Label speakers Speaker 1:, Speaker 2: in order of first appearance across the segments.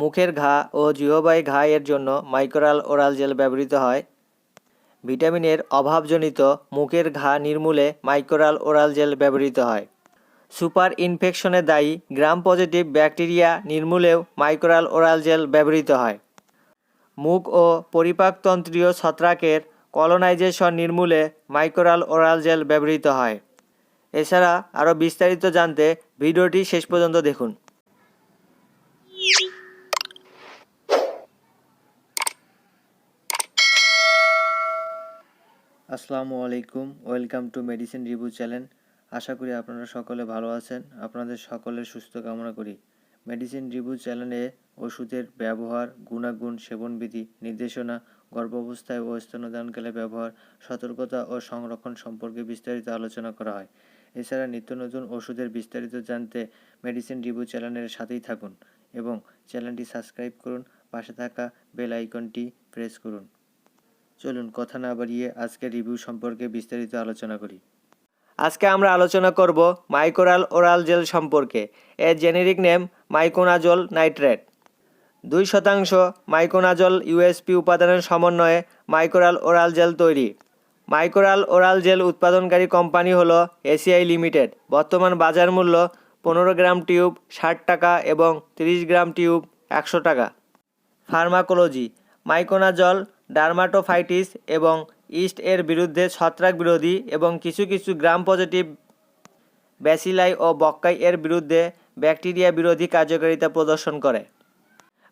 Speaker 1: মুখের ঘা ও জিহবাই ঘা এর জন্য মাইক্রোরাল ওরাল জেল ব্যবহৃত হয়। ভিটামিনের অভাবজনিত মুখের ঘা নির্মূলে মাইক্রোরাল ওরাল জেল ব্যবহৃত হয়। সুপার ইনফেকশনে দায়ী গ্রাম পজিটিভ ব্যাকটেরিয়া নির্মূলেও মাইক্রোরাল ওরাল জেল ব্যবহৃত হয়। মুখ ও পরিপাকতন্ত্রীয় ছত্রাকের কলোনাইজেশন নির্মূলে মাইক্রোরাল ওরাল জেল ব্যবহৃত হয়। এছাড়া আরও বিস্তারিত জানতে ভিডিওটি শেষ পর্যন্ত দেখুন। আসসালামু আলাইকুম, welcome to medicine review channel. আশা করি আপনারা সকলে ভালো আছেন, আপনাদের সকলের সুস্থ কামনা করি। মেডিসিন রিভিউ চ্যানেলে ওষুধের ব্যবহার, গুণাগুণ, সেবনবিধি, নির্দেশনা, গর্ভাবস্থায় ও স্তনদানকালে ব্যবহার, সতর্কতা ও সংরক্ষণ সম্পর্কে বিস্তারিত আলোচনা করা হয়। এছাড়া নিত্য নতুন ওষুধের বিস্তারিত জানতে মেডিসিন রিভিউ চ্যানেলের সাথেই থাকুন এবং চ্যানেলটি সাবস্ক্রাইব করুন, পাশে থাকা বেল আইকনটি প্রেস করুন। চলুন কথা না বাড়িয়ে আজকে রিভিউ সম্পর্কে বিস্তারিত আলোচনা করি। আজকে আমরা আলোচনা করব মাইকোরাল ওরাল জেল সম্পর্কে। এর জেনেরিক নেম মাইকোনাজল নাইট্রেট দুই শতাংশ মাইকোনাজল ইউএসপি উপাদানের সমন্বয়ে মাইকোরাল ওরাল জেল তৈরি। মাইকোরাল ওরাল জেল উৎপাদনকারী কোম্পানি হলো এসিআই লিমিটেড বর্তমান বাজার মূল্য পনেরো গ্রাম টিউব, ষাট টাকা এবং তিরিশ গ্রাম টিউব, একশো টাকা। ফার্মাকোলজি মাইকোনাজল ডার্মাটোফাইটিস এবং ইস্ট এর বিরুদ্ধে ছত্রাক বিরোধী এবং কিছু কিছু গ্রাম পজিটিভ ব্যাসিলাই ও বক্কাই এর বিরুদ্ধে ব্যাকটেরিয়া বিরোধী কার্যকারিতা প্রদর্শন করে।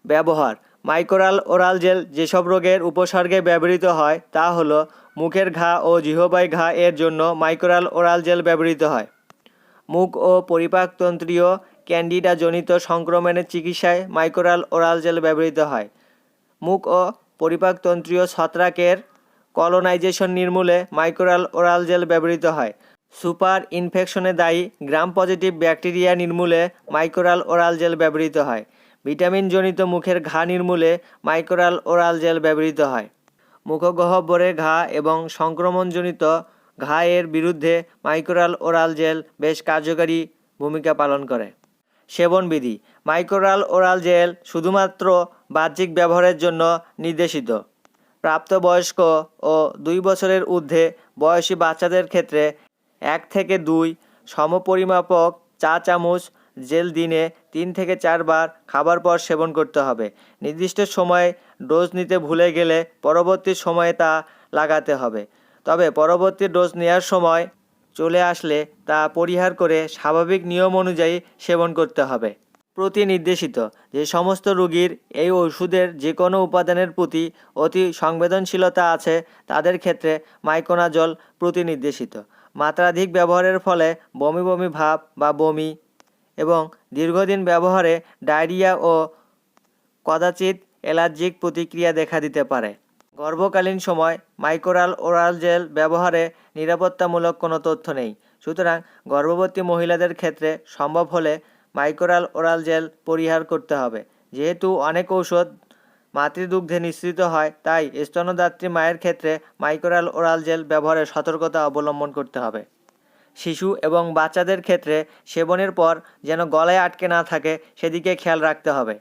Speaker 1: ব্যবহার মাইক্রোরাল ওরাল জেল যেসব রোগের উপসর্গে ব্যবহৃত হয় তা হলো মুখের ঘা ও জিহবাই ঘা এর জন্য মাইক্রোরাল ওরাল জেল ব্যবহৃত হয়। মুখ ও পরিপাকতন্ত্রীয় ক্যান্ডিডাজনিত সংক্রমণের চিকিৎসায় মাইক্রোরাল ওরাল জেল ব্যবহৃত হয়। মুখ ও পরিপাকতন্ত্রীয় ছত্রাকের কলোনাইজেশন নির্মূলে মাইক্রোরাল ওরাল জেল ব্যবহৃত হয়। সুপার ইনফেকশনে দায়ী গ্রাম পজিটিভ ব্যাকটেরিয়া নির্মূলে মাইক্রোরাল ওরাল জেল ব্যবহৃত হয়। ভিটামিনজনিত মুখের ঘা নির্মূলে মাইক্রোরাল ওরাল জেল ব্যবহৃত হয়। মুখগহ্বরে ঘা এবং সংক্রমণজনিত ঘা এর বিরুদ্ধে মাইক্রোরাল ওরাল জেল বেশ কার্যকারী ভূমিকা পালন করে। সেবনবিধি, মাইক্রোরাল ওরাল জেল শুধুমাত্র বাহ্যিক ব্যবহারের জন্য নির্দেশিত। প্রাপ্তবয়স্ক ও দুই বছরের ঊর্ধ্বে বয়সী বাচ্চাদের ক্ষেত্রে এক থেকে দুই সমপরিমাপক চা চামচ জেল দিনে তিন থেকে চারবার খাবার পর সেবন করতে হবে। নির্দিষ্ট সময়ে ডোজ নিতে ভুলে গেলে পরবর্তী সময়ে তা লাগাতে হবে। তবে পরবর্তী ডোজ নেওয়ার সময় চলে আসলে তা পরিহার করে স্বাভাবিক নিয়ম অনুযায়ী সেবন করতে হবে। প্রতি নির্দেশিত যে সমস্ত রোগীর এই ওষুধের যে কোনো উপাদানের প্রতি অতি সংবেদনশীলতা আছে, তাদের ক্ষেত্রে মাইকোনাজল প্রতি নির্দেশিত মাত্রাধিক ব্যবহারের ফলে বমি বমি ভাব বা বমি এবং দীর্ঘদিন ব্যবহারে ডায়রিয়া ও কদাচিৎ অ্যালার্জিক প্রতিক্রিয়া দেখা দিতে পারে। গর্ভকালীন সময় মাইক্রোরাল ওরাল জেল ব্যবহারে নিরাপত্তামূলক কোনো তথ্য নেই। সুতরাং গর্ভবতী মহিলাদের ক্ষেত্রে সম্ভব হলে মাইক্রোরাল ওরাল জেল পরিহার করতে হবে। যেহেতু অনেক ঔষধ মাতৃদুগ্ধে নিঃসৃত হয়, তাই স্তনদাত্রী মায়ের ক্ষেত্রে মাইক্রোরাল ওরাল জেল ব্যবহারে সতর্কতা অবলম্বন করতে হবে। শিশু এবং বাচ্চাদের ক্ষেত্রে সেবনের পর যেন গলায় আটকে না থাকে, সেদিকে খেয়াল রাখতে হবে।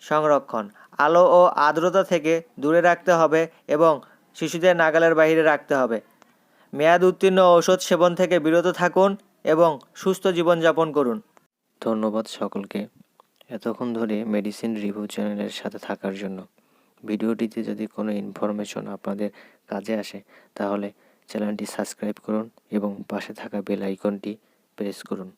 Speaker 1: সংরক্ষণ, আলো ও আর্দ্রতা থেকে দূরে রাখতে হবে এবং শিশুদের নাগালের বাইরে রাখতে হবে। মেয়াদ উত্তীর্ণ ঔষধ সেবন থেকে বিরত থাকুন এবং সুস্থ জীবনযাপন করুন। ধন্যবাদ সকলকে এতক্ষণ ধরে মেডিসিন রিভিউ চ্যানেলের সাথে থাকার জন্য। ভিডিওটিতে যদি কোনো ইনফরমেশন আপনাদের কাজে আসে, তাহলে চ্যানেলটি সাবস্ক্রাইব করুন এবং পাশে থাকা বেল আইকনটি প্রেস করুন।